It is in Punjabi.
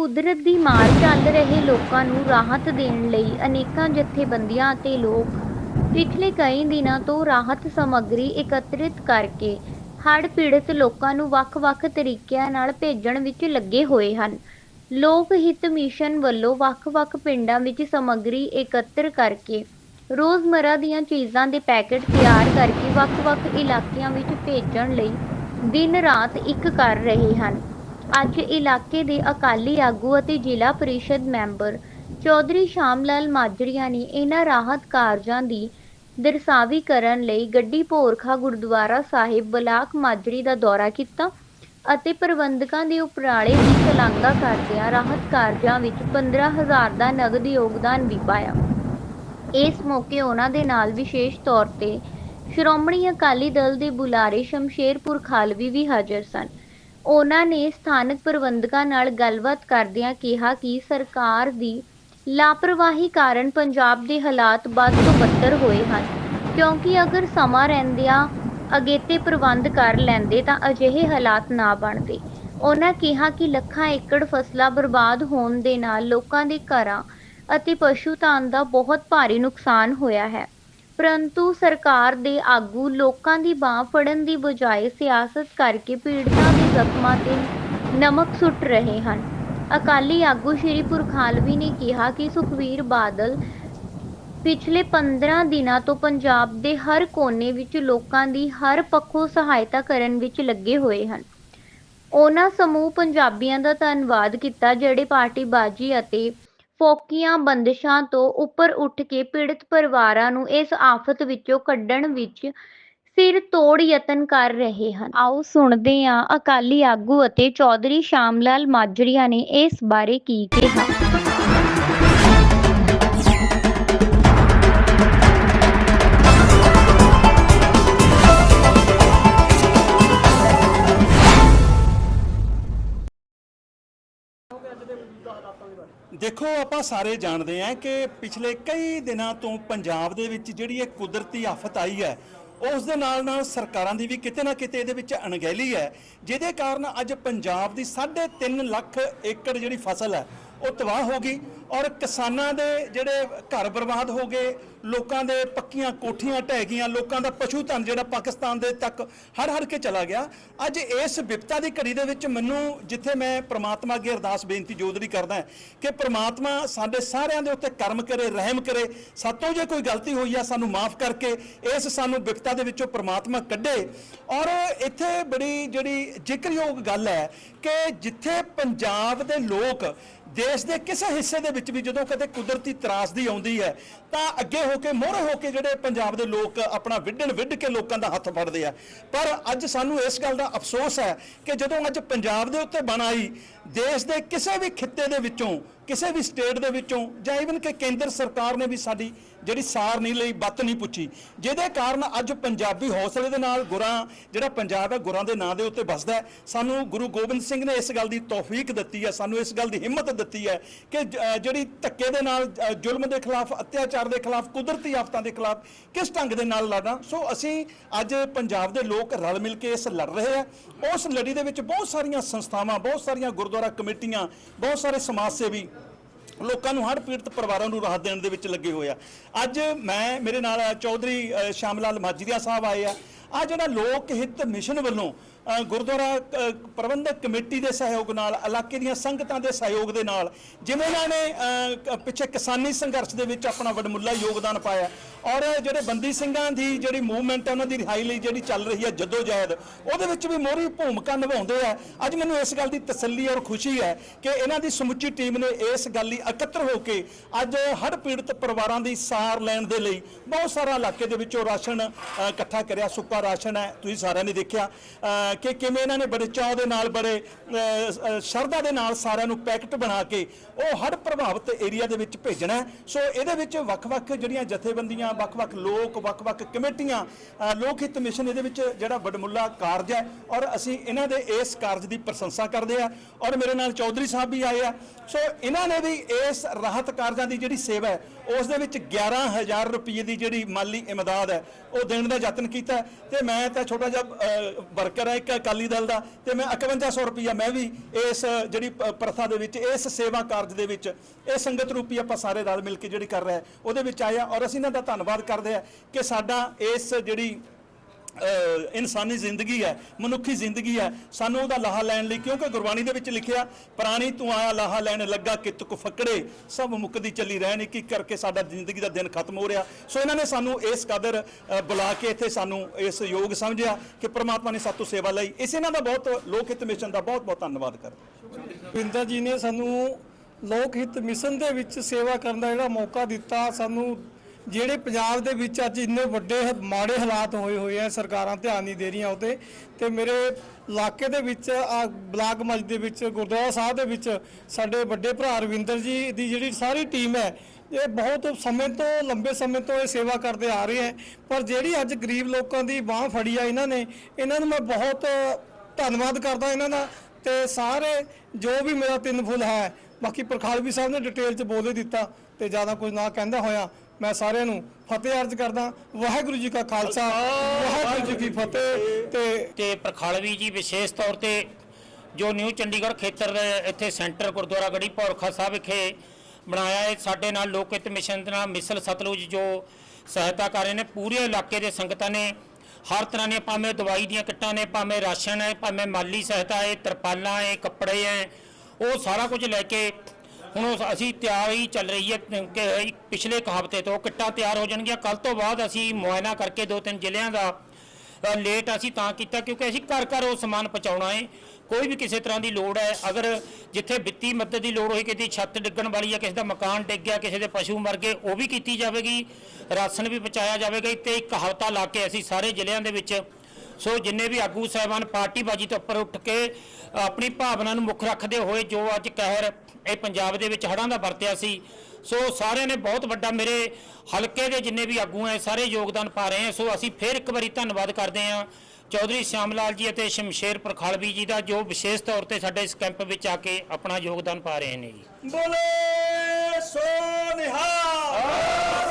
ਕੁਦਰਤ ਦੀ ਮਾਰ ਚੱਲ ਰਹੇ ਲੋਕਾਂ ਨੂੰ ਰਾਹਤ ਦੇਣ ਲਈ ਅਨੇਕਾਂ ਜਥੇਬੰਦੀਆਂ ਅਤੇ ਲੋਕ ਪਿਛਲੇ ਕਈ ਦਿਨਾਂ ਤੋਂ ਰਾਹਤ ਸਮੱਗਰੀ ਇਕੱਤਰਿਤ ਕਰਕੇ ਹੜ੍ਹ ਪੀੜਤ ਲੋਕਾਂ ਨੂੰ ਵੱਖ-ਵੱਖ ਤਰੀਕਿਆਂ ਨਾਲ ਭੇਜਣ ਵਿੱਚ ਲੱਗੇ ਹੋਏ ਹਨ। ਲੋਕ ਹਿੱਤ ਮਿਸ਼ਨ ਵੱਲੋਂ ਵੱਖ-ਵੱਖ ਪਿੰਡਾਂ ਵਿੱਚ ਸਮੱਗਰੀ ਇਕੱਤਰ ਕਰਕੇ ਰੋਜ਼ਮਰਰਾ ਦੀਆਂ ਚੀਜ਼ਾਂ ਦੇ ਪੈਕੇਟ ਤਿਆਰ ਕਰਕੇ ਵੱਖ-ਵੱਖ ਇਲਾਕਿਆਂ ਵਿੱਚ ਭੇਜਣ ਲਈ ਦਿਨ ਰਾਤ ਇੱਕ ਕਰ ਰਹੇ ਹਨ। ਅੱਜ ਇਲਾਕੇ ਦੇ ਅਕਾਲੀ ਆਗੂ ਅਤੇ ਜ਼ਿਲ੍ਹਾ ਪਰਿਸ਼ਦ ਮੈਂਬਰ ਚੌਧਰੀ ਸ਼ਾਮ ਲਾਲ ਮਾਜਰੀਆ ਨੇ ਇਹਨਾਂ ਰਾਹਤ ਕਾਰਜਾਂ ਦੀ ਦਰਸਾਵੀ ਕਰਨ ਲਈ ਗੱਡੀ ਭੋਰਖਾ ਗੁਰਦੁਆਰਾ ਸਾਹਿਬ ਬਲਾਕ ਮਾਜਰੀ ਦਾ ਦੌਰਾ ਕੀਤਾ ਅਤੇ ਪ੍ਰਬੰਧਕਾਂ ਦੇ ਉਪਰਾਲੇ ਦੀ ਸ਼ਲਾਘਾ ਕਰਦਿਆਂ ਰਾਹਤ ਕਾਰਜਾਂ ਵਿੱਚ 15000 ਦਾ ਨਗਦ ਯੋਗਦਾਨ ਵੀ ਪਾਇਆ। ਇਸ ਮੌਕੇ ਉਹਨਾਂ ਦੇ ਨਾਲ ਵਿਸ਼ੇਸ਼ ਤੌਰ ਤੇ ਸ਼੍ਰੋਮਣੀ ਅਕਾਲੀ ਦਲ ਦੇ ਬੁਲਾਰੇ ਸ਼ਮਸ਼ੇਰਪੁਰ ਖਾਲਵੀ ਵੀ ਹਾਜ਼ਰ ਸਨ। ਉਹਨਾਂ ਨੇ ਸਥਾਨਕ ਪ੍ਰਬੰਧਕਾਂ ਨਾਲ ਗੱਲਬਾਤ ਕਰਦਿਆਂ ਕਿਹਾ ਕਿ ਸਰਕਾਰ ਦੀ ਲਾਪਰਵਾਹੀ ਕਾਰਨ ਪੰਜਾਬ ਦੇ ਹਾਲਾਤ ਬਦ ਤੋਂ ਬੱਤਰ ਹੋਏ ਹਨ, ਕਿਉਂਕਿ ਅਗਰ ਸਮਾਂ ਰਹਿੰਦਿਆਂ ਅਗੇਤੇ ਪ੍ਰਬੰਧ ਕਰ ਲੈਂਦੇ ਤਾਂ ਅਜਿਹੇ ਹਾਲਾਤ ਨਾ ਬਣਦੇ। ਉਹਨਾਂ ਕਿਹਾ ਕਿ ਲੱਖਾਂ ਏਕੜ ਫਸਲਾਂ ਬਰਬਾਦ ਹੋਣ ਦੇ ਨਾਲ ਲੋਕਾਂ ਦੇ ਘਰਾਂ ਅਤੇ ਪਸ਼ੂ ਧਨ ਦਾ ਬਹੁਤ ਭਾਰੀ ਨੁਕਸਾਨ ਹੋਇਆ ਹੈ। ਪਰੰਤੂ ਸਰਕਾਰ ਦੇ ਆਗੂ ਲੋਕਾਂ ਦੀ ਬਾਹ ਫੜਨ ਦੀ ਬਜਾਏ ਸਿਆਸਤ ਕਰਕੇ ਪੀੜਤਾਂ ਦੇ ਜ਼ਖਮਾਂ ਤੇ ਨਮਕ ਸੁੱਟ ਰਹੇ ਹਨ। ਅਕਾਲੀ ਆਗੂ ਸ਼੍ਰੀ ਪੁਰਖਾਲਵੀ ਨੇ ਕਿਹਾ ਕਿ ਸੁਖਵੀਰ ਬਾਦਲ ਪਿਛਲੇ 15 ਦਿਨਾਂ ਤੋਂ ਪੰਜਾਬ ਦੇ ਹਰ ਕੋਨੇ ਵਿੱਚ ਲੋਕਾਂ ਦੀ ਹਰ ਪੱਖੋਂ ਸਹਾਇਤਾ ਕਰਨ ਵਿੱਚ ਲੱਗੇ ਹੋਏ ਹਨ। ਉਹਨਾਂ ਸਮੂਹ ਪੰਜਾਬੀਆਂ ਦਾ ਧੰਨਵਾਦ ਕੀਤਾ, ਜਿਹੜੇ ਪਾਰਟੀ ਬਾਜੀ ਅਤੇ ਫੋਕੀਆਂ ਬੰਦਸ਼ਾਂ ਤੋਂ ਉੱਪਰ ਉੱਠ ਕੇ ਪੀੜਤ ਪਰਿਵਾਰਾਂ ਨੂੰ ਇਸ ਆਫਤ ਵਿੱਚੋਂ ਕੱਢਣ ਵਿੱਚ ਸਿਰ ਤੋੜ ਯਤਨ ਕਰ ਰਹੇ ਹਨ। ਆਓ ਸੁਣਦੇ ਹਾਂ ਅਕਾਲੀ ਆਗੂ ਅਤੇ ਚੌਧਰੀ ਸ਼ਾਮ ਲਾਲ ਮਾਜਰੀਆ ਨੇ ਇਸ ਬਾਰੇ ਕੀ ਕਿਹਾ। ਦੇਖੋ, ਆਪਾਂ ਸਾਰੇ ਜਾਣਦੇ ਹਾਂ ਕਿ ਪਿਛਲੇ ਕਈ ਦਿਨਾਂ ਤੋਂ ਪੰਜਾਬ ਦੇ ਵਿੱਚ ਜਿਹੜੀ ਇਹ ਕੁਦਰਤੀ ਆਫਤ ਆਈ ਹੈ, ਉਸ ਦੇ ਨਾਲ ਨਾਲ ਸਰਕਾਰਾਂ ਦੀ ਵੀ ਕਿਤੇ ਨਾ ਕਿਤੇ ਇਹਦੇ ਵਿੱਚ ਅਣਗਹਿਲੀ ਹੈ। ਜਿਹਦੇ ਕਾਰਨ ਅੱਜ ਪੰਜਾਬ ਦੀ 3.5 ਲੱਖ ਏਕੜ ਜਿਹੜੀ ਫਸਲ ਹੈ ਉਹ ਤਬਾਹ ਹੋ ਗਈ ਔਰ ਕਿਸਾਨਾਂ ਦੇ ਜਿਹੜੇ ਘਰ ਬਰਬਾਦ ਹੋ ਗਏ, ਲੋਕਾਂ ਦੇ ਪੱਕੀਆਂ ਕੋਠੀਆਂ ਢਹਿ ਗਈਆਂ, ਲੋਕਾਂ ਦਾ ਪਸ਼ੂ ਧਨ ਜਿਹੜਾ ਪਾਕਿਸਤਾਨ ਦੇ ਤੱਕ ਹਰ ਹਰ ਕੇ ਚਲਾ ਗਿਆ। ਅੱਜ ਇਸ ਵਿਪਤਾ ਦੀ ਘੜੀ ਦੇ ਵਿੱਚ ਮੈਨੂੰ ਜਿੱਥੇ ਮੈਂ ਪ੍ਰਮਾਤਮਾ ਅੱਗੇ ਅਰਦਾਸ ਬੇਨਤੀ ਜੋਦਰੀ ਕਰਦਾ ਕਿ ਪ੍ਰਮਾਤਮਾ ਸਾਡੇ ਸਾਰਿਆਂ ਦੇ ਉੱਤੇ ਕਰਮ ਕਰੇ, ਰਹਿਮ ਕਰੇ। ਸਾਤੋਂ ਜੇ ਕੋਈ ਗਲਤੀ ਹੋਈ ਆ, ਸਾਨੂੰ ਮਾਫ ਕਰਕੇ ਇਸ ਸਾਨੂੰ ਵਿਪਤਾ ਦੇ ਵਿੱਚੋਂ ਪ੍ਰਮਾਤਮਾ ਕੱਢੇ। ਔਰ ਇੱਥੇ ਬੜੀ ਜਿਹੜੀ ਜ਼ਿਕਰਯੋਗ ਗੱਲ ਹੈ ਕਿ ਜਿੱਥੇ ਪੰਜਾਬ ਦੇ ਲੋਕ ਦੇਸ਼ ਦੇ ਕਿਸੇ ਹਿੱਸੇ ਦੇ ਵਿੱਚ ਵੀ ਜਦੋਂ ਕਦੇ ਕੁਦਰਤੀ ਤਰਾਸਦੀ ਆਉਂਦੀ ਹੈ, ਤਾਂ ਅੱਗੇ ਹੋ ਕੇ, ਮੋਹਰੇ ਹੋ ਕੇ ਜਿਹੜੇ ਪੰਜਾਬ ਦੇ ਲੋਕ ਆਪਣਾ ਵਿੱਢਣ ਵਿੱਢ ਕੇ ਲੋਕਾਂ ਦਾ ਹੱਥ ਫੜਦੇ ਆ। ਪਰ ਅੱਜ ਸਾਨੂੰ ਇਸ ਗੱਲ ਦਾ ਅਫਸੋਸ ਹੈ ਕਿ ਜਦੋਂ ਅੱਜ ਪੰਜਾਬ ਦੇ ਉੱਤੇ ਬਣ ਆਈ, ਦੇਸ਼ ਦੇ ਕਿਸੇ ਵੀ ਖਿੱਤੇ ਦੇ ਵਿੱਚੋਂ, ਕਿਸੇ ਵੀ ਸਟੇਟ ਦੇ ਵਿੱਚੋਂ ਜਾਂ ਇਵਨ ਕਿ ਕੇਂਦਰ ਸਰਕਾਰ ਨੇ ਵੀ ਸਾਡੀ ਜਿਹੜੀ ਸਾਰ ਨਹੀਂ ਲਈ, ਬੱਤ ਨਹੀਂ ਪੁੱਛੀ। ਜਿਹਦੇ ਕਾਰਨ ਅੱਜ ਪੰਜਾਬੀ ਹੌਸਲੇ ਦੇ ਨਾਲ ਗੁਰਾਂ, ਜਿਹੜਾ ਪੰਜਾਬ ਹੈ, ਗੁਰਾਂ ਦੇ ਨਾਂ ਦੇ ਉੱਤੇ ਵੱਸਦਾ ਸਾਨੂੰ ਗੁਰੂ ਗੋਬਿੰਦ ਸਿੰਘ ਨੇ ਇਸ ਗੱਲ ਦੀ ਤੌਫੀਕ ਦਿੱਤੀ ਹੈ, ਸਾਨੂੰ ਇਸ ਗੱਲ ਦੀ ਹਿੰਮਤ ਦਿੱਤੀ ਹੈ ਕਿ ਜਿਹੜੀ ਧੱਕੇ ਦੇ ਨਾਲ ਜ਼ੁਲਮ ਦੇ ਖਿਲਾਫ, ਅਤਿਆਚਾਰ ਦੇ ਖਿਲਾਫ, ਕੁਦਰਤੀ ਆਫਤਾਂ ਦੇ ਖਿਲਾਫ ਕਿਸ ਢੰਗ ਦੇ ਨਾਲ ਲੜਨਾ। ਸੋ ਅਸੀਂ ਅੱਜ ਪੰਜਾਬ ਦੇ ਲੋਕ ਰਲ ਮਿਲ ਕੇ ਇਸ ਲੜ ਰਹੇ ਆ ਉਸ ਲੜੀ ਦੇ ਵਿੱਚ ਬਹੁਤ ਸਾਰੀਆਂ ਸੰਸਥਾਵਾਂ, ਬਹੁਤ ਸਾਰੀਆਂ ਗੁਰਦੁਆਰਾ ਕਮੇਟੀਆਂ, ਬਹੁਤ ਸਾਰੇ ਸਮਾਜ ਸੇਵੀ ਲੋਕਾਂ ਨੂੰ ਹੜ੍ਹ ਪੀੜਤ ਪਰਿਵਾਰਾਂ ਨੂੰ ਰਾਹਤ ਦੇਣ ਦੇ ਵਿੱਚ ਲੱਗੇ ਹੋਏ ਆ। ਅੱਜ ਮੈਂ ਮੇਰੇ ਨਾਲ ਚੌਧਰੀ ਅ, ਸ਼ਾਮ ਲਾਲ ਮਾਜਰੀਆ ਸਾਹਿਬ ਆਏ ਆ। ਆ ਜਿਹੜਾ ਲੋਕ ਹਿੱਤ ਮਿਸ਼ਨ ਵੱਲੋਂ ਗੁਰਦੁਆਰਾ ਪ੍ਰਬੰਧਕ ਕਮੇਟੀ ਦੇ ਸਹਿਯੋਗ ਨਾਲ, ਇਲਾਕੇ ਦੀਆਂ ਸੰਗਤਾਂ ਦੇ ਸਹਿਯੋਗ ਦੇ ਨਾਲ, ਜਿਵੇਂ ਇਹਨਾਂ ਨੇ ਪਿੱਛੇ ਕਿਸਾਨੀ ਸੰਘਰਸ਼ ਦੇ ਵਿੱਚ ਆਪਣਾ ਵਡਮੁੱਲਾ ਯੋਗਦਾਨ ਪਾਇਆ। ਔਰ ਜਿਹੜੇ ਬੰਦੀ ਸਿੰਘਾਂ ਦੀ ਜਿਹੜੀ ਮੂਵਮੈਂਟ ਹੈ, ਉਹਨਾਂ ਦੀ ਰਿਹਾਈ ਲਈ ਜਿਹੜੀ ਚੱਲ ਰਹੀ ਹੈ ਜੱਦੋ ਜਹਿਦ ਉਹਦੇ ਵਿੱਚ ਵੀ ਮੋਹਰੀ ਭੂਮਿਕਾ ਨਿਭਾਉਂਦੇ ਆ। ਅੱਜ ਮੈਨੂੰ ਇਸ ਗੱਲ ਦੀ ਤਸੱਲੀ ਔਰ ਖੁਸ਼ੀ ਹੈ ਕਿ ਇਹਨਾਂ ਦੀ ਸਮੁੱਚੀ ਟੀਮ ਨੇ ਇਸ ਗੱਲ ਲਈ ਇਕੱਤਰ ਹੋ ਕੇ ਅੱਜ ਹੜ੍ਹ ਪੀੜਤ ਪਰਿਵਾਰਾਂ ਦੀ ਸਾਰ ਲੈਣ ਦੇ ਲਈ ਬਹੁਤ ਸਾਰਾ ਇਲਾਕੇ ਦੇ ਵਿੱਚੋਂ ਰਾਸ਼ਨ ਇਕੱਠਾ ਕਰਿਆ। ਸੁੱਕਾ ਰਾਸ਼ਨ ਹੈ, ਤੁਸੀਂ ਸਾਰਿਆਂ ਨੇ ਦੇਖਿਆ। ਕਿ ਕਿਵੇਂ ਇਹਨਾਂ ਨੇ ਬੜੇ ਚਾਅ ਦੇ ਨਾਲ, ਬੜੇ ਸ਼ਰਧਾ ਦੇ ਨਾਲ ਸਾਰਿਆਂ ਨੂੰ ਪੈਕਟ ਬਣਾ ਕੇ ਉਹ ਹੜ੍ਹ ਪ੍ਰਭਾਵਿਤ ਏਰੀਆ ਦੇ ਵਿੱਚ ਭੇਜਣਾ ਸੋ ਇਹਦੇ ਵਿੱਚ ਵੱਖ-ਵੱਖ ਜਿਹੜੀਆਂ ਜਥੇਬੰਦੀਆਂ, ਵੱਖ-ਵੱਖ ਲੋਕ, ਵੱਖ-ਵੱਖ ਕਮੇਟੀਆਂ ਲੋਕ ਹਿੱਤ ਮਿਸ਼ਨ ਇਹਦੇ ਵਿੱਚ ਜਿਹੜਾ ਵਡਮੁੱਲਾ ਕਾਰਜ ਹੈ ਔਰ ਅਸੀਂ ਇਹਨਾਂ ਦੇ ਇਸ ਕਾਰਜ ਦੀ ਪ੍ਰਸ਼ੰਸਾ ਕਰਦੇ ਆ ਔਰ ਮੇਰੇ ਨਾਲ ਚੌਧਰੀ ਸਾਹਿਬ ਵੀ ਆਏ ਆ। ਸੋ ਇਹਨਾਂ ਨੇ ਵੀ ਇਸ ਰਾਹਤ ਕਾਰਜਾਂ ਦੀ ਜਿਹੜੀ ਸੇਵਾ ਹੈ, ਉਸ ਦੇ ਵਿੱਚ 11000 ਰੁਪਏ ਦੀ ਜਿਹੜੀ ਮਾਲੀ ਇਮਦਾਦ ਹੈ, ਉਹ ਦੇਣ ਦਾ ਯਤਨ ਕੀਤਾ ਹੈ। ਤੇ ਮੈਂ ਤਾਂ ਛੋਟਾ ਜਿਹਾ ਵਰਕਰ ਹੈ ਇੱਕ ਅਕਾਲੀ ਦਲ ਦਾ ਤੇ ਮੈਂ 5100 ਰੁਪਇਆ ਮੈਂ ਵੀ ਇਸ ਜਿਹੜੀ ਪ੍ਰਥਾ ਦੇ ਵਿੱਚ, ਇਸ ਸੇਵਾ ਕਾਰਜ ਦੇ ਵਿੱਚ, ਇਹ ਸੰਗਤ ਰੂਪੀ ਆਪਾਂ ਸਾਰੇ ਰਲ ਮਿਲ ਕੇ ਜਿਹੜੀ ਕਰ ਰਿਹਾ ਉਹਦੇ ਵਿੱਚ ਆਇਆ ਔਰ ਅਸੀਂ ਇਹਨਾਂ ਦਾ ਧੰਨਵਾਦ ਕਰਦੇ ਆ ਕਿ ਸਾਡਾ ਇਸ ਜਿਹੜੀ ਇਨਸਾਨੀ ਜ਼ਿੰਦਗੀ ਹੈ, ਮਨੁੱਖੀ ਜ਼ਿੰਦਗੀ ਹੈ। ਸਾਨੂੰ ਉਹਦਾ ਲਾਹਾ ਲੈਣ ਲਈ ਕਿਉਂਕਿ ਗੁਰਬਾਣੀ ਦੇ ਵਿੱਚ ਲਿਖਿਆ, ਪ੍ਰਾਣੀ ਤੂੰ ਆਇਆ ਲਾਹਾ ਲੈਣ ਲੱਗਾ ਕਿਤ ਕੁ ਫਕੜੇ, ਸਭ ਮੁੱਕਦੀ ਚੱਲੀ ਰਹਿਣ ਇੱਕ ਇੱਕ ਕਰਕੇ ਸਾਡਾ ਜ਼ਿੰਦਗੀ ਦਾ ਦਿਨ ਖਤਮ ਹੋ ਰਿਹਾ। ਸੋ ਇਹਨਾਂ ਨੇ ਸਾਨੂੰ ਇਸ ਕਦਰ ਬੁਲਾ ਕੇ ਇੱਥੇ ਸਾਨੂੰ ਇਸ ਯੋਗ ਸਮਝਿਆ ਕਿ ਪ੍ਰਮਾਤਮਾ ਨੇ ਸਾਤੋਂ ਸੇਵਾ ਲਈ। ਇਸ ਇਹਨਾਂ ਦਾ ਬਹੁਤ ਲੋਕ ਹਿੱਤ ਮਿਸ਼ਨ ਦਾ ਬਹੁਤ ਬਹੁਤ ਧੰਨਵਾਦ ਕਰਦੇ ਬਿੰਦਾ ਜੀ ਨੇ ਸਾਨੂੰ ਲੋਕ ਹਿੱਤ ਮਿਸ਼ਨ ਦੇ ਵਿੱਚ ਸੇਵਾ ਕਰਨ ਦਾ ਜਿਹੜਾ ਮੌਕਾ ਦਿੱਤਾ, ਸਾਨੂੰ ਜਿਹੜੇ ਪੰਜਾਬ ਦੇ ਵਿੱਚ ਅੱਜ ਇੰਨੇ ਵੱਡੇ ਮਾੜੇ ਹਾਲਾਤ ਹੋਏ ਹੋਏ ਆ, ਸਰਕਾਰਾਂ ਧਿਆਨ ਨਹੀਂ ਦੇ ਰਹੀਆਂ ਉਹਤੇ, ਤੇ ਮੇਰੇ ਇਲਾਕੇ ਦੇ ਵਿੱਚ, ਆ ਬਲਾਕ ਮਸਜਿਦ ਦੇ ਵਿੱਚ, ਗੁਰਦੁਆਰਾ ਸਾਹਿਬ ਦੇ ਵਿੱਚ ਸਾਡੇ ਵੱਡੇ ਭਰਾ ਰਵਿੰਦਰ ਜੀ ਦੀ ਜਿਹੜੀ ਸਾਰੀ ਟੀਮ ਹੈ, ਇਹ ਬਹੁਤ ਸਮੇਂ ਤੋਂ, ਲੰਬੇ ਸਮੇਂ ਤੋਂ ਇਹ ਸੇਵਾ ਕਰਦੇ ਆ ਰਹੇ ਹੈ। ਪਰ ਜਿਹੜੀ ਅੱਜ ਗਰੀਬ ਲੋਕਾਂ ਦੀ ਬਾਹ ਫੜੀ ਆ ਇਹਨਾਂ ਨੇ, ਇਹਨਾਂ ਨੂੰ ਮੈਂ ਬਹੁਤ ਧੰਨਵਾਦ ਕਰਦਾ ਇਹਨਾਂ ਦਾ, ਤੇ ਸਾਰੇ ਜੋ ਵੀ ਮੇਰਾ ਤਿੰਨ ਫੁੱਲ ਹੈ, ਬਾਕੀ ਪ੍ਰਖਾਲਵੀ ਸਾਹਿਬ ਨੇ ਡਿਟੇਲ ਚ ਬੋਲੇ ਦਿੱਤਾ, ਤੇ ਜ਼ਿਆਦਾ ਕੁਝ ਨਾ ਕਹਿੰਦਾ ਹੋਇਆ ਮੈਂ ਸਾਰਿਆਂ ਨੂੰ ਫਤਿਹ ਅਰਜ਼ ਕਰਦਾ ਵਾਹਿਗੁਰੂ ਜੀ ਕਾ ਖਾਲਸਾ ਵਾਹਿਗੁਰੂ ਜੀ ਕੀ ਫਤਿਹ। ਤੇ ਤੇ ਪ੍ਰਖਾਲਵੀ ਜੀ ਵਿਸ਼ੇਸ਼ ਤੌਰ ਤੇ ਜੋ ਨਿਊ ਚੰਡੀਗੜ੍ਹ ਖੇਤਰ ਦੇ ਇੱਥੇ ਸੈਂਟਰ ਗੁਰਦੁਆਰਾ ਗੜੀ ਪੌਰਖਾ ਸਾਹਿਬ ਵਿਖੇ ਬਣਾਇਆ ਹੈ ਸਾਡੇ ਨਾਲ ਲੋਕ ਹਿੱਤ ਮਿਸ਼ਨ ਦੇ ਨਾਲ ਮਿਸਲ ਸਤਲੁਜ ਜੋ ਸਹਾਇਤਾ ਕਰ ਰਹੇ ਨੇ ਪੂਰੇ ਇਲਾਕੇ ਦੇ ਸੰਗਤਾਂ ਨੇ ਹਰ ਤਰ੍ਹਾਂ ਦੀਆਂ ਭਾਵੇਂ ਦਵਾਈ ਦੀਆਂ ਕਿੱਟਾਂ ਨੇ ਭਾਵੇਂ ਰਾਸ਼ਨ ਹੈ ਭਾਵੇਂ ਮਾਲੀ ਸਹਾਇਤਾ ਹੈ ਤਰਪਾਲਾਂ ਹੈ ਕੱਪੜੇ ਹੈ ਉਹ ਸਾਰਾ ਕੁਝ ਲੈ ਕੇ ਹੁਣ ਉਹ ਅਸੀਂ ਤਿਆਰੀ ਚੱਲ ਰਹੀ ਹੈ ਕਿ ਇੱਕ ਪਿਛਲੇ ਇੱਕ ਹਫ਼ਤੇ ਤੋਂ ਕਿੱਟਾਂ ਤਿਆਰ ਹੋ ਜਾਣਗੀਆਂ। ਕੱਲ ਤੋਂ ਬਾਅਦ ਅਸੀਂ ਮੁਆਇਨਾ ਕਰਕੇ ਦੋ ਤਿੰਨ ਜ਼ਿਲ੍ਹਿਆਂ ਦਾ ਅ, ਲੇਟ ਅਸੀਂ ਤਾਂ ਕੀਤਾ ਕਿਉਂਕਿ ਅਸੀਂ ਘਰ ਘਰ ਉਹ ਸਮਾਨ ਪਹੁੰਚਾਉਣਾ ਹੈ ਕੋਈ ਵੀ ਕਿਸੇ ਤਰ੍ਹਾਂ ਦੀ ਲੋੜ ਹੈ ਅਗਰ ਜਿੱਥੇ ਵਿੱਤੀ ਮਦਦ ਦੀ ਲੋੜ ਹੋਈ ਕਿਸੇ ਦੀ ਛੱਤ ਡਿੱਗਣ ਵਾਲੀ ਹੈ ਕਿਸੇ ਦਾ ਮਕਾਨ ਡਿੱਗ ਗਿਆ ਕਿਸੇ ਦੇ ਪਸ਼ੂ ਮਰ ਗਏ ਉਹ ਵੀ ਕੀਤੀ ਜਾਵੇਗੀ। ਰਾਸ਼ਨ ਵੀ ਪਹੁੰਚਾਇਆ ਜਾਵੇਗਾ। ਤੇ ਇੱਕ ਹਫ਼ਤਾ ਲਾ ਕੇ ਅਸੀਂ ਸਾਰੇ ਜ਼ਿਲ੍ਹਿਆਂ ਦੇ ਵਿੱਚ ਸੋ ਜਿੰਨੇ ਵੀ ਆਗੂ ਸਾਹਿਬਾਨ ਪਾਰਟੀਬਾਜੀ ਤੋਂ ਉੱਪਰ ਉੱਠ ਕੇ ਆਪਣੀ ਭਾਵਨਾ ਨੂੰ ਮੁੱਖ ਰੱਖਦੇ ਹੋਏ ਜੋ ਅੱਜ ਕਹਿਰ ਇਹ ਪੰਜਾਬ ਦੇ ਵਿੱਚ ਹੜ੍ਹਾਂ ਦਾ ਵਰਤਿਆ ਸੀ, ਸੋ ਸਾਰਿਆਂ ਨੇ ਬਹੁਤ ਵੱਡਾ ਮੇਰੇ ਹਲਕੇ ਦੇ ਜਿੰਨੇ ਵੀ ਆਗੂ ਹੈ, ਸਾਰੇ ਯੋਗਦਾਨ ਪਾ ਰਹੇ ਹੈ। ਸੋ ਅਸੀਂ ਫਿਰ ਇੱਕ ਵਾਰੀ ਧੰਨਵਾਦ ਕਰਦੇ ਹਾਂ ਚੌਧਰੀ ਸ਼ਾਮ ਲਾਲ ਜੀ ਅਤੇ ਸ਼ਮਸ਼ੇਰ ਪ੍ਰਖਾਲਵੀ ਜੀ ਦਾ, ਜੋ ਵਿਸ਼ੇਸ਼ ਤੌਰ ਤੇ ਸਾਡੇ ਇਸ ਕੈਂਪ ਵਿੱਚ ਆ ਕੇ ਆਪਣਾ ਯੋਗਦਾਨ ਪਾ ਰਹੇ ਨੇ ਜੀ। ਬੋਲੇ ਸੋ ਨਿਹਾਲ!